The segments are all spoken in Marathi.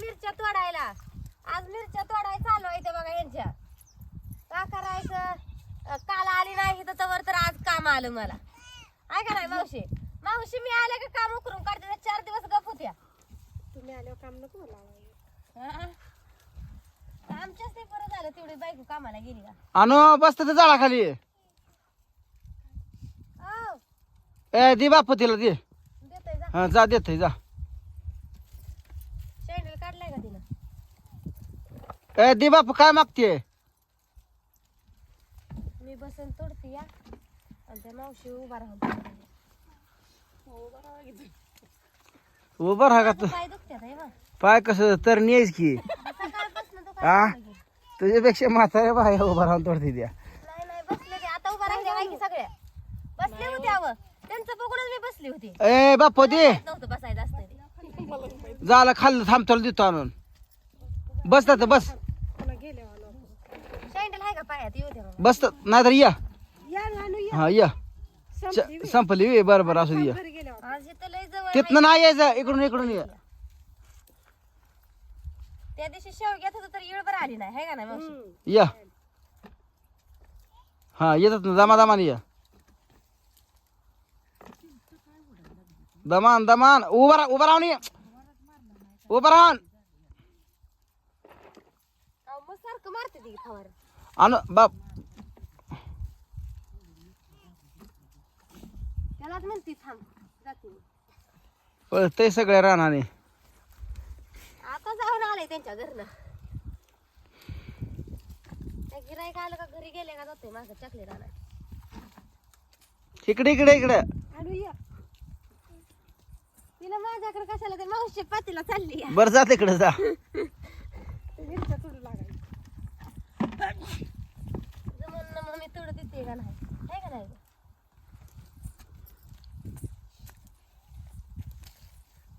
मिरच्या तोडायला. आज मिरच्या तोडायला चालू आहे ते बघा यांच्या. का करायचं? काल आली नाही तर तवर तर आज काम आलं मला. आहे का नाही मावशी? मावशी मी आले का काम उकरून? काढते चार दिवस गप होत्या. तुम्ही आल्यावर काम नको. हा? आमच्याच ते बरं झालं तेवढी बायको कामाला गेली का? आणू बसत तर झाडा खाली. ए दे बापू तिला दे. देतोय जा. हा जा देत जा. ए दे बापू काय मागते मी बसून तोडते या. आणि त्या मावशी उभा राहून उभं राहा का तू? पाय दुखत्यात आहे बा पाय कसं तर नेस की. सकाळपासून हा? तुझ्यापेक्षा म्हाताऱ्या बाय उभं राहून तोडते द्या नाही बसले ते. आता उभा राहिल्या काय की सगळ्या बसले होते अव त्यांचं बघूनच मी बसली होती. ए बापू दे. नव्हतं बसायचं असतं झालं खाल्लं थांबतो देतो आणून. बस तर बस. आहे का पायात? येऊ बस नाहीतर या. या ना हा या. संपली च- संपली वे, बरं बरं असू दे या. घरी गेल्यावर आज इथं लय जवळ तिथनं नाही. यायचं इकडून इकडून या. त्या दिवशी शेवग्यात होतं तर येळ बरं आली नाही. आहे का नाही मावशी? हम्म. या. हा येतात ना दमा दमाने या. दमान दमान. उभा उभा राहून ये. उभा राहून. अहो, मग सारखं मारते ती फवार. आणू बाप. त्यालाच म्हणते थांब जाते मी. पळतंय सगळ्या रानाने. आता जाऊन आले त्यांच्या घरनं. त्या गिरायक आलं का घरी गेले का जाते माझं चकली राहणार इकडे इकडे इकडे. आणू या. तिला माझ्याकडे कशाला ते मावशी पातीला चालली. बरं जा तिकडे जा. मिरच्या तोडू लागायला. जमून ना मग मी तोडत येते का नाही? आहे का नाही?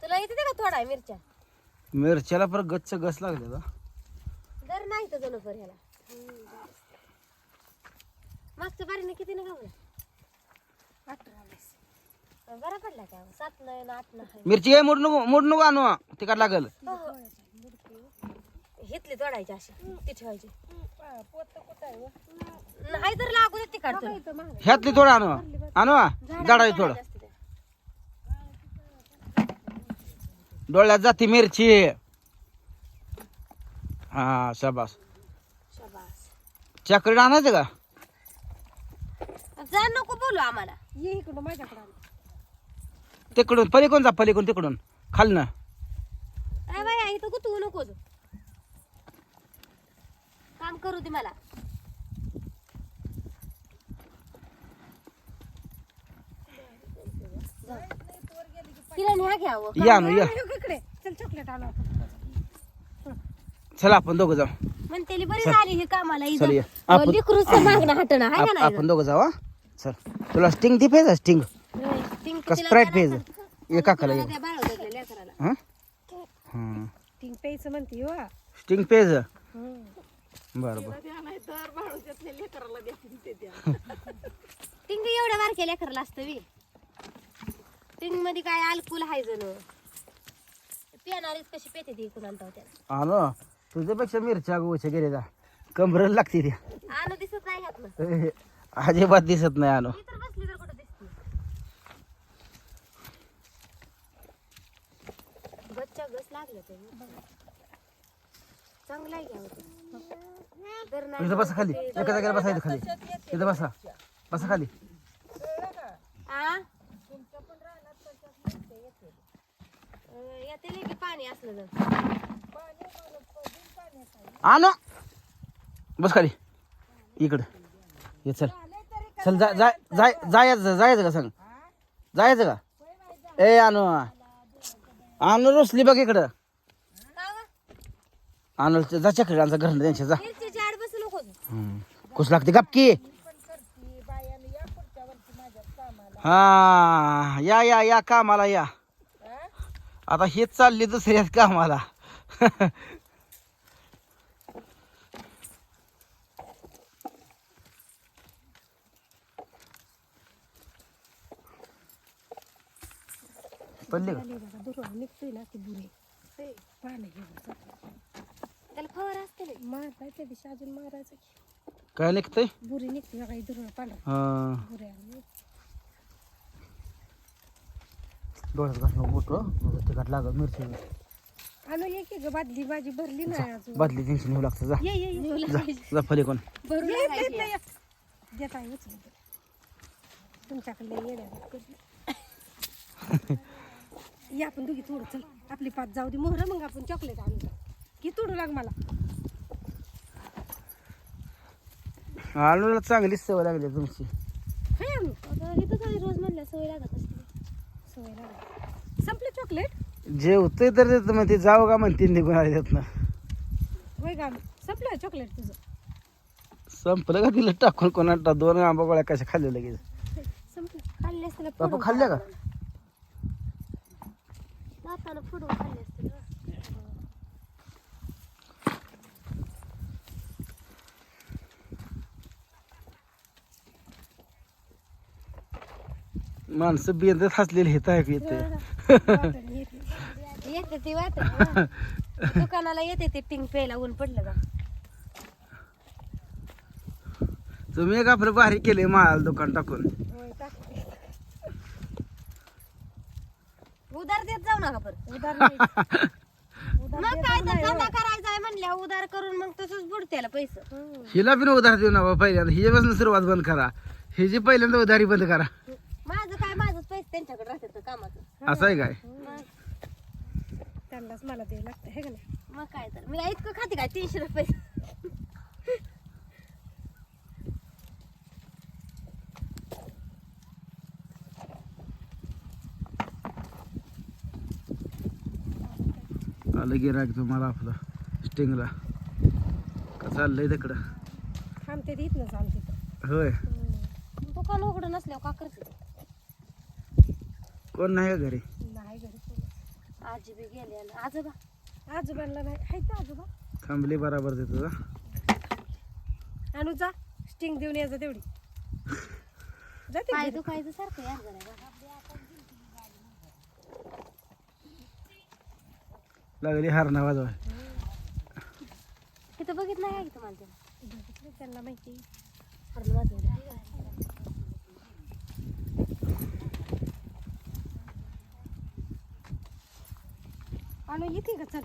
तुला येते का थोडा मिरच्या? मिरच्याला परत गच्च गस लागले का दर नाही तर जणू पर ह्याला. मागच्या बारीने किती ना गावला बरा पडला का? ना मिरची काय मोड नको मोड नको आणू. तिकट लागल. घेतली तोडायची अशी ती ठेवायची? नाही तर लागू दे ह्यातली थोडं आणू. आणू झाडाची थोडं. डोळ्यात जाते मिरची. हा शाबास. शाबास. चक्री आणायचं का? जा नको बोलू आम्हाला. ये इकडं माझ्याकडं. तिकडून पलीकडून जा पलीकडून तिकडून. खालनं. अरे बाई इथं गुतवू नको तू. काम करू दे मला. तिला न्या घ्यावं. या आणू या. आणू इकडे. चल चॉकलेट आणू. आपण. चला आपण दोघं जाऊ. म्हणते बरी झाली ही कामाला चल ये. आपण- लिकरूच मागणं हटणं आहे का आप- नाही आपण दोघं जाऊ हा? चल. तुला स्टिंग ती पेज स्टिंग का स्प्राईट. एका. हा? हं. टिंग प्यायचं म्हणते हो. स्टिंग. बरं बरं. टिंग एवढ्या बारक्या लेकराला असतं वी टिंगमध्ये काय अल्कोहोल आहे जणू. पिणारीच कशी पेते ती कुणाला त्याला. आणू तुझ्यापेक्षा मिरच्या गोच्या गेले जा. कमरेला लागते त्या. आणू दिसत नाही अजिबात दिसत नाही आणू ती तर बसली तर कुठं दिसते गच्च्या गस लागलं ते. चांगला आहे घ्या तर नाही इथं बसा खाली. एका जागेला बसा इथं खाली. इथं बसा. बसा खाली. आ? अं, येते लय की पाणी असलं तर. आणू. बस खाली. इकडं. ये चल. चल जा जाय जाय जायचं जायचं का सांग? जायचं का? ए आणू. आणू रुसली बघ इकडं का गं? आणू जा आमचं घर त्यांच्या जा. हम्म. कुस लागते गपकी हा या या या कामाला या आता हेच चालली दुसऱ्याच कामाला पडली का? निघतोय ना ती बुरे. ए, पाणी घेऊन चल. त्याला फवार असते ना मारता त्या दिवशी अजून मारायचं. काय निघतंय? बुरी निघते बघा इथून पांढरा. हा. बुरी आली. डोळ्यात घासणं मोठं तिखट लागत मिरची. आणू ये की ग बादली माझी भरली नाही अजून. बादली टेन्शन घेऊ लागतं जा. ये जा फली कोण? भरून. देत आहे उचलून. तुमच्याकडे येड्या या आपण दोघी थोडं चल. आपली पाच जाऊ दे. मोहर मग आपण चॉकलेट आणू. जा. की तोडू लाग मला. आलूला चांगलीच सवय लागली तुमची. हे आणू आता इथंच आहे रोज म्हणल्या सवय लागत असते. सवय लागली. संपले चॉकलेट जेवतंय तर देत मग ते जाऊ का म्हणते निघून आले त्यातनं होय का संपलं चॉकलेट तुझं? संपलं का तिला टाकून कोणा दोन आंबा गोळ्या कशा खाल्ल्या लगेच? संपलं. खाल्ले असते ना बापू खाल्ल्या का? दातानं फोडून खाल्ले असते. माणसं बिंदत हसलेली हेत ऐकू येते येते. ती वाट दुकानाला येते ते पिंक प्यायला ऊन पडलं का तुम्ही एक आपलं भारी केले माल दुकान टाकून होय टाकते. उधार देत जाऊ नका परत. उधार नाही. उधार मग देत काय नाही, तर धंदा होय. करायचा आहे म्हणल्या उधार करून मग तसंच बुडत्याला पैसे. हम्म. हिला बिन उधार देऊ नका पहिल्यांदा. हिच्यापासून सुरुवात बंद करा. ही जी पहिल्यांदा उधारी बंद करा. माझं काय माझंच पैसे त्यांच्याकडे राहतात कामाचं. असं आहे काय? मग त्यांनाच मला द्यायला लागतं हे का नाही? मग काय तर. मी काय इतकं खाते काय? तीनशे रुपये. आलं गिराक तुम्हाला आपलं. स्टिंगला का चाललंय तिकडं? थांबते ते इथनंच इथं. होय. दुकान उघडं नसल्यावर का करते? कोण नाही का घरी? नाही घरी कोणी. आजी बी गेले आणि आजोबा. आजोबांना नाही. का आजोबा? थांबली बराबर देतो आणू जा. स्टिंग देऊन यायचं तेवढी. जाते पाय घरी. दुखायचं सारखं यार जरा लागली हारणा वाजवाय तिथं बघित नाही का तुम्हाला ते बघितलं त्यांना माहिती. हरण वाजवलं. आणू येते का? चल.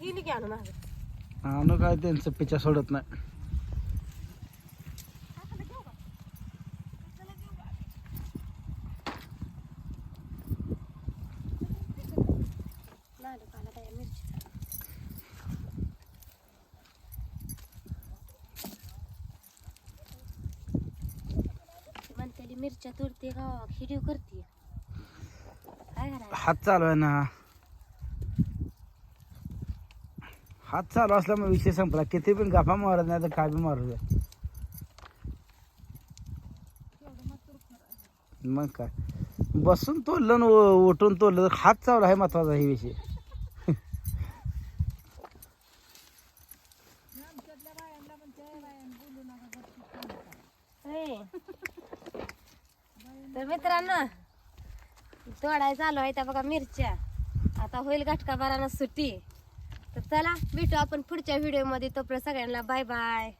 गेली की आणून मागं. आणू काय? त्यांचं पिच्छा सोडत नाही. नाही दुकानात आहे मिरची ती मिरच्या तुरते गावा हिडीव करते. काय करायचं? हात चालू आहे ना. हात चालू असल्यामुळे विषय संपला. किती पण गाफा मारत नाही तर काय बी मारू द्या. मग काय? बसून तोडलं न उठून तोडलं तर हात चालू आहे महत्त्वाचा हे विषय. तर मित्रांनो तोडाय चालू आहे त्या बघा मिरच्या. आता होईल घटका बारानं सुट्टी. तर चला भेटू आपण पुढच्या व्हिडिओमध्ये. तोपर्यंत सगळ्यांना बाय बाय